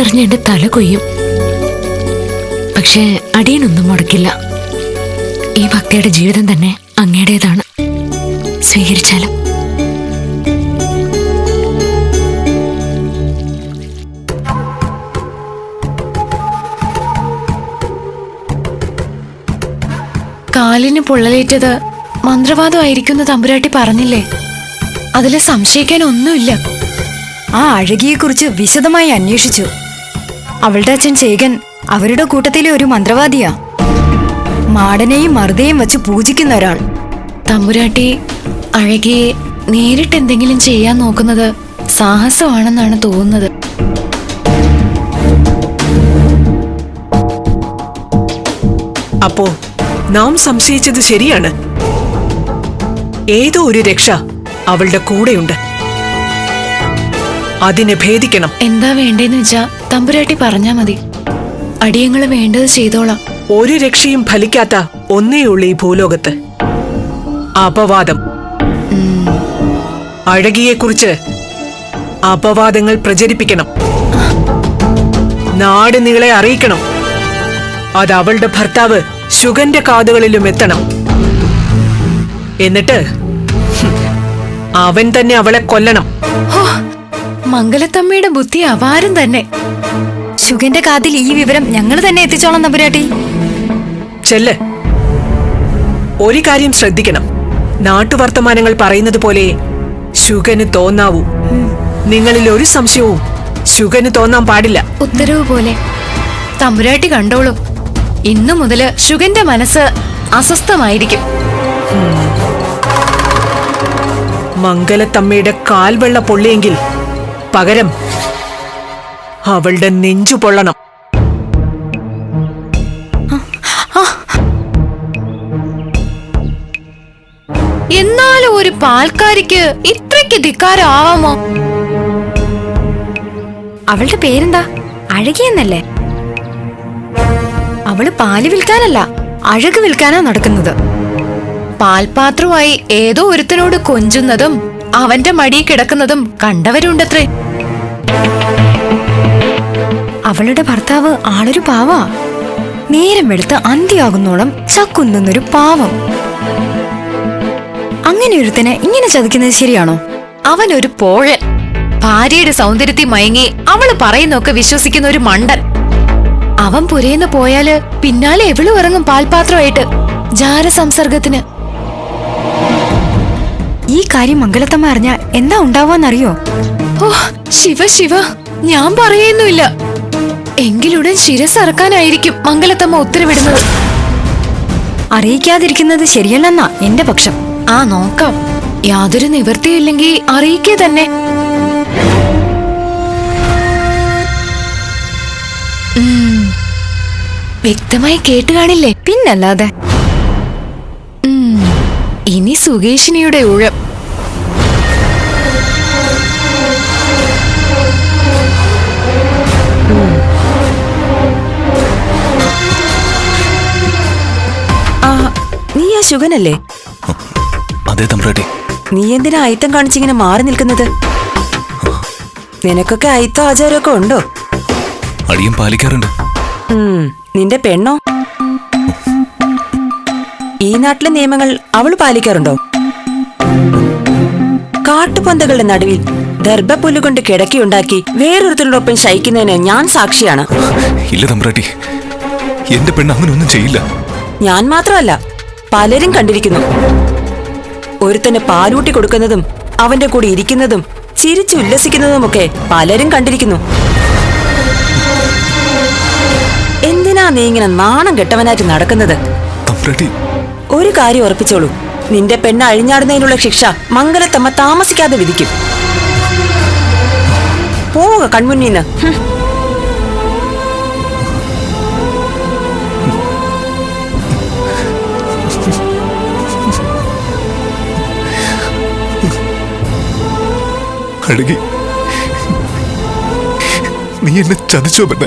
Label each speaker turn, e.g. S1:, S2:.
S1: കല്ലെറിഞ്ഞ് എന്റെ തല കൊയ്യും. പക്ഷേ അടിയനൊന്നും മുടക്കില്ല. ഈ ഭക്തയുടെ ജീവിതം തന്നെ അങ്ങേടേതാണ് സ്വീകരിച്ചാലും.
S2: കാലിന് പൊള്ളലേറ്റത് മന്ത്രവാദമായിരിക്കുന്ന തമ്പുരാട്ടി പറഞ്ഞില്ലേ? അതിൽ സംശയിക്കാൻ ഒന്നുമില്ല.
S3: ആ അഴകിയെക്കുറിച്ച് വിശദമായി അന്വേഷിച്ചു. അവളുടെ അച്ഛൻ ചേകൻ അവരുടെ കൂട്ടത്തിലെ ഒരു മന്ത്രവാദിയാ. മാടനെയും മറുതയും വെച്ച് പൂജിക്കുന്ന ഒരാൾ.
S2: തമ്പുരാട്ടി അഴകിയെ നേരിട്ട് എന്തെങ്കിലും ചെയ്യാൻ നോക്കുന്നത് സാഹസമാണെന്നാണ് തോന്നുന്നത്.
S4: അപ്പോ നാം സംശയിച്ചത് ശരിയാണ്. ഏതോ ഒരു രക്ഷ അവളുടെ കൂടെയുണ്ട്. അതിനെ ഭേദിക്കണം.
S2: എന്താ വേണ്ടേന്ന് വെച്ചാ തമ്പുരാട്ടി പറഞ്ഞാ മതി. അടിയങ്ങൾ വേണ്ടത് ചെയ്തോളാം.
S4: ഒരു രക്ഷയും ഫലിക്കാത്ത ഒന്നേയുള്ളൂ ഈ ഭൂലോകത്ത്. അപവാദം. അഴകിയെക്കുറിച്ച് അപവാദങ്ങൾ പ്രചരിപ്പിക്കണം. നാട് നിങ്ങളെ അറിയിക്കണം. അത് അവളുടെ ഭർത്താവ് ശുഗന്റെ കാതുകളിലും എത്തണം. എന്നിട്ട് അവൻ തന്നെ അവളെ കൊല്ലണം.
S2: മംഗലത്തമ്മയുടെ ബുദ്ധി അപാരം തന്നെ.
S3: ശുഗന്റെ കാതിൽ ഈ വിവരം ഞങ്ങൾ തന്നെ എത്തിച്ചോളാം നമ്പുരാട്ടി.
S4: ചെല്ല്. ഒരു കാര്യം ശ്രദ്ധിക്കണം. നാട്ടുവർത്തമാനങ്ങൾ പറയുന്നത് പോലെ ശുഗന് തോന്നാവൂ. നിങ്ങളിൽ ഒരു സംശയവും ശുഗന് തോന്നാൻ പാടില്ല.
S2: ഉത്തരവ് പോലെ. തമ്പുരാട്ടി കണ്ടോളൂ. ഇന്നു മുതൽ ശുഗന്റെ മനസ്സ് അസ്വസ്ഥമായിരിക്കും.
S4: മംഗലത്തമ്മയുടെ കാൽവെള്ള പൊള്ളിയെങ്കിൽ പകരം അവളുടെ നെഞ്ചു പൊള്ളണം.
S2: എന്നാലും ഒരു പാൽക്കാരിക്ക് ഇത്രയ്ക്ക് ധിക്കാരാവാമോ
S3: അവളുടെ പേരെന്താ? അഴകിയെന്നല്ലേ? അവൾ പാൽ വിൽക്കാനല്ല അഴക് വിൽക്കാനാ നടക്കുന്നത്.
S2: പാൽപാത്രമായി ഏതോ ഒരുത്തനോട് കൊഞ്ചുന്നതും അവന്റെ മടിയിൽ കിടക്കുന്നതും കണ്ടവരുണ്ടത്രേ.
S3: അവളുടെ ഭർത്താവ് ആളൊരു പാവാ. നേരം വെളുത്ത് അന്തിയാകുന്നോളം ചക്കുന്നൊരു പാവം. അങ്ങനെ ഒരുത്തനെ ഇങ്ങനെ ചതിക്കുന്നത് ശരിയാണോ?
S2: അവനൊരു പോഴൻ. ഭാര്യയുടെ സൗന്ദര്യത്തിൽ മയങ്ങി അവൾ പറയുന്നൊക്കെ വിശ്വസിക്കുന്ന ഒരു മണ്ടൻ. അവൻ പുരേന്ന് പോയാൽ പിന്നാലെ എവിളും ഇറങ്ങും പാൽപാത്രമായിട്ട്. ജാരസംസർഗത്തിന്.
S3: ഈ കാര്യം മംഗലത്തമ്മ അറിഞ്ഞ എന്താ ഉണ്ടാവാന്നറിയോ
S2: ഓ ശിവ ശിവ ഞാൻ പറയുന്നുമില്ല. എങ്കിലുടൻ ശിരസ് അറക്കാനായിരിക്കും മംഗലത്തമ്മ ഉത്തരവിടുന്നത്.
S3: അറിയിക്കാതിരിക്കുന്നത് ശരിയല്ലെന്നാ എന്റെ പക്ഷം.
S2: ആ നോക്കാം. യാതൊരു നിവൃത്തിയില്ലെങ്കിൽ അറിയിക്കേ തന്നെ. വ്യക്തമായി കേട്ട് കാണില്ലേ?
S3: പിന്നല്ലാതെ.
S2: ഇനി സുകേഷിനിയുടെ ഊഴം.
S5: ശുഗനല്ലേ?
S6: അതെ തമ്പ്രാട്ടി.
S5: നീ എന്തിനാ അയിത്തം കാണിച്ചിങ്ങനെ മാറി നിൽക്കുന്നത്? നിനക്കൊക്കെ അയിത്തം ആചാരമൊക്കെ ഉണ്ടോ?
S6: അടിയും പാലിക്കാറുണ്ട്.
S5: നിന്റെ പെണ്ണോ? ഈ നാട്ടിലെ നിയമങ്ങൾ അവൾ പാലിക്കാറുണ്ടോ? കാട്ടുപന്തകളുടെ നടുവിൽ ദർഭപ്പുല്ലുകൊണ്ട് കിടക്കിയുണ്ടാക്കി വേറൊരുത്തരോടൊപ്പം ശയിക്കുന്നതിന് ഞാൻ സാക്ഷിയാണ്.
S6: ഇല്ല തമ്പ്രാട്ടി. എന്റെ പെണ്ണ് അങ്ങനെ ഒന്നും ചെയ്യില്ല.
S5: ഞാൻ മാത്രമല്ല പലരും കണ്ടിരിക്കുന്നു. ഒരുത്തന് പാലൂട്ടി കൊടുക്കുന്നതും അവന്റെ കൂടെ ഇരിക്കുന്നതും ചിരിച്ചുല്ലസിക്കുന്നതുമൊക്കെ പലരും കണ്ടിരിക്കുന്നു. എന്തിനാ നീ ഇങ്ങനെ നാണം കെട്ടവനായിട്ട് നടക്കുന്നത്? ഒരു കാര്യം ഉറപ്പിച്ചോളൂ. നിന്റെ പെണ്ണ് അഴിഞ്ഞാടുന്നതിനുള്ള ശിക്ഷ മംഗലത്തമ്മ താമസിക്കാതെ വിധിക്കും. പോവുക കൺമുന്നീന്ന് ഹും.
S6: അഴകി നീ എന്നെ ചതിച്ചോ പെണ്ണ